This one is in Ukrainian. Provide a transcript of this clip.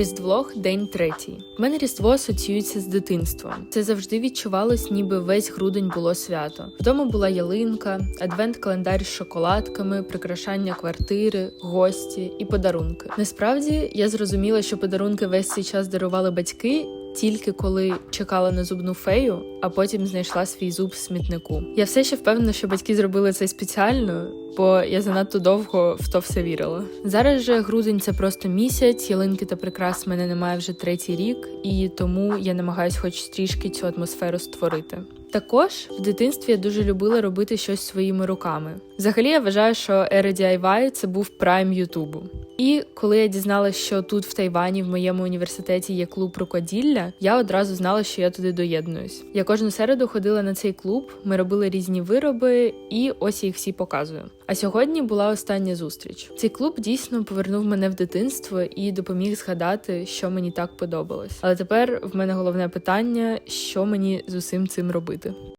Різдво день третій. В мене різдво асоціюється з дитинством. Це завжди відчувалось, ніби весь грудень було свято. Вдома була ялинка, адвент-календар з шоколадками, прикрашання квартири, гості і подарунки. Насправді я зрозуміла, що подарунки весь цей час дарували батьки. Тільки коли чекала на зубну фею, а потім знайшла свій зуб в смітнику. Я все ще впевнена, що батьки зробили це спеціально, бо я занадто довго в то все вірила. Зараз же грудень це просто місяць, ялинки та прикрас мене немає вже третій рік, і тому я намагаюсь хоч трішки цю атмосферу створити. Також в дитинстві я дуже любила робити щось своїми руками. Взагалі я вважаю, що ера DIY – це був прайм Ютубу. І коли я дізналася, що тут в Тайвані в моєму університеті є клуб рукоділля, я одразу знала, що я туди доєднуюсь. Я кожну середу ходила на цей клуб, ми робили різні вироби, і ось я їх всі показую. А сьогодні була остання зустріч. Цей клуб дійсно повернув мене в дитинство і допоміг згадати, що мені так подобалось. Але тепер в мене головне питання: що мені з усім цим робити.